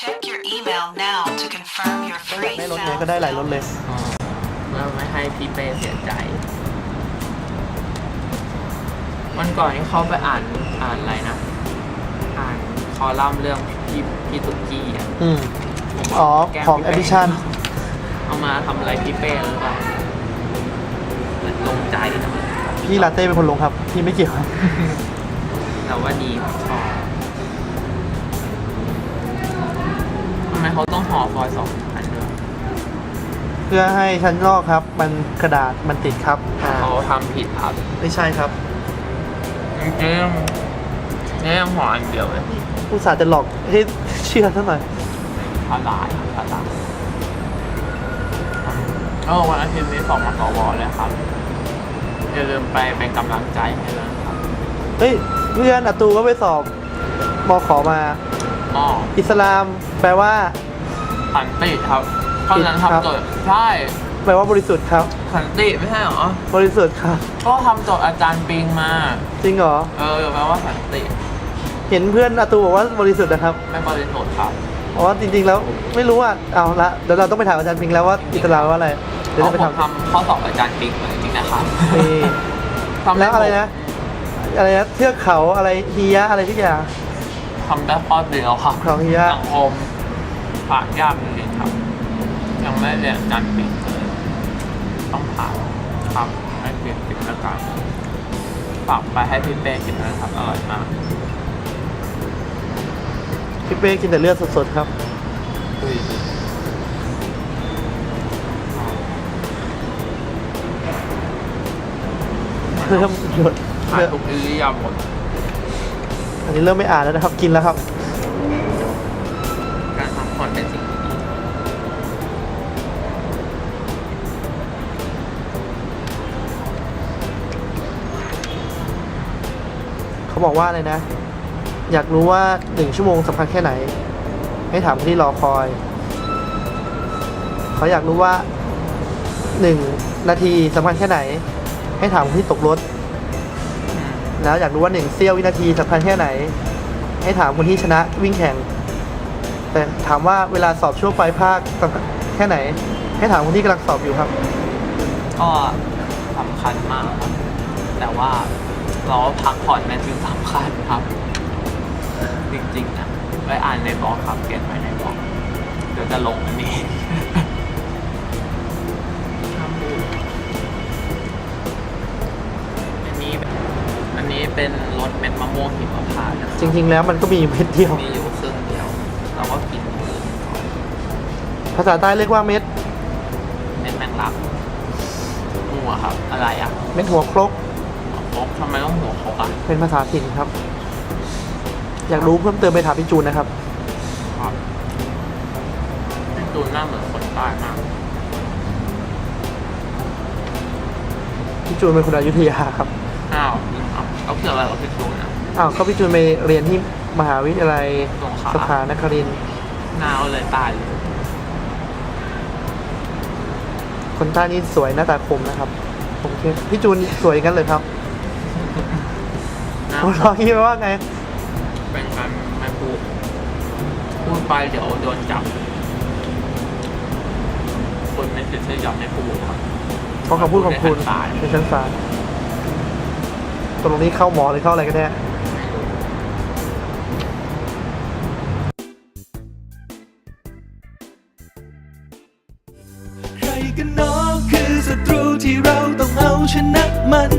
Check your email now to confirm your ไม่อยาก free ได้รถไง sound ก็ได้หลายรถเลยอ๋อเพื่อไม่ให้พี่เป้เสียใจ วันก่อนที่เขาไปอ่านอ่านอะไรนะ อ่านคอลัมน์เรื่องพี่พี่ตุ๊กกี้อะอืม ผมอ๋อ แก้มของพี่แอเป้ปพลิชันเอามาทำอะไรพี่เป้หรือเปล่าเหมือนลงใจนะพี่ลาเต้เป็นคนลงครับ พี่ไม่เกี่ยวครับ แต่ว่าดีครับชอบ เขาต้องห่อฟอยล์สองอันด้วยเพื่อให้ชั้นนอกครับ มันกระดาษมันติดครับอ่าเขาทำผิดครับไม่ใช่ครับจริงๆเนี่ยยังห่ออันเดียวเลยผู้สาห์จะหลอกให้เชื่อซะหน่อยพลาดครับพลาดโอ้วันอาทิตย์นี้สองมาสวเลยครับอย่าลืมไปเป็นกำลังใจให้เลยนะครับเฮ้ยเพื่อนอาตูก็ไปสอบมขอมาอ๋ออิสลามแปลว่า ขันติครับเพราะฉะนั้นครับทำโจทย์ใช่แปลว่าบริสุทธิ์ครับ ขันติไม่ใช่เหรอ บริสุทธิ์ครับ ก็ทำโจทย์อาจารย์ปิงมา จริงเหรอ เออแปลว่าขันติเห็นเพื่อนอาตูบอกว่าบริสุทธิ์นะครับไม่บริสุทธิ์ครับเพราะว่าจริงๆแล้วไม่รู้อะเอาละเดี๋ยวเราต้องไปถามอาจารย์พิงแล้วว่าอิสลามว่าอะไรเดี๋ยวเพจะราะไปผมทำทำข้อสอบอาจารย์ปิงมาจริงๆนะครับนี่ทำด้แล้วอะไรนะอะไรนะเทือกเขาอะไรฮียะอะไรทุกอย่าง ทำได้ข้อเดียวครับของเฮียะ สังคม ผ่านยากจริงๆครับ ยังไม่เรียนอาจารย์ปิงเลยต้องผ่านครับให้เปลี่ยนติดแล้วกันฝากไปให้พี่เป้กินนะครับอร่อยมากพี่เป้กินแต่เลือดสดๆครับอุ้ยเริ่มหยดผ่านเริ่มทุกอิริยาบถอันนี้เริ่มไม่อ่านแล้วนะครับ กินแล้วครับ เขาบอกว่าอะไรนะ อยากรู้ว่าหนึ่งชั่วโมงสำคัญแค่ไหน ให้ถามคนที่รอคอย เขาอยากรู้ว่าหนึ่งนาทีสำคัญแค่ไหน ให้ถามคนที่ตกรถ แล้วอยากรู้ว่าหนึ่งเสี้ยววินาทีสำคัญแค่ไหน ให้ถามคนที่ชนะวิ่งแข่ง แต่ถามว่าเวลาสอบช่วงปลายภาคสำคัญแค่ไหน ให้ถามคนที่กำลังสอบอยู่ครับ ก็สำคัญมากครับแต่ว่า เราพักผ่อนเป็นสิ่งสำคัญครับ จริงๆนะไปอ่านในบล็อกครับเขียนไว้ในบล็อกเดี๋ยวจะลงอันนี้อันนี้อันนี้เป็นรสเม็ดมะม่วงหิมพานต์นะคจรับริง ๆ แล้วมันก็มีอยู่เม็ดเดียว มีอยู่ครึ่งเดียว เราก็กินครึ่งก่อนภาษาใต้เรียกว่าเม็ดเม็ดแมงลักหัวครับ อะไรอะ เม็ดหัวครก หัวโคกทำไมต้องหัวโคกอะเป็นภาษาถิ่นครับ อยากรู้เพิ่มเติมไปถามพี่จูนนะครับ ครับพี่ตูนหน้าเหมือนคนใต้มากพี่จูนเป็นคนอยุธยาครับ อ้าวจริงครับเอาเกี่ยวอะไรกับพี่ตูนอะอ้าวก็พี่จูนไปเรียนที่มหาวิทยาลัยสงขลาสภานครินทร์หน้าเอาเลยตายเลยคนใต้นี่สวยหน้าตาคมนะครับผมคิดพี่จูนสวยกันเลยครับ หน้าผมลองคิดว่าไงเป็นการไม่พูดพูดไปเดี๋ยวโดนจับ คนไม่ติดที่จับไม่พูดครับเพราะคำพูดของคุณในชั้นศาลในชั้นศาลตรงนี้เข้าหมอหรือเข้าอะไรกันแน่ใครกันหนอคือศัตรูที่เราต้องเอาชนะมัน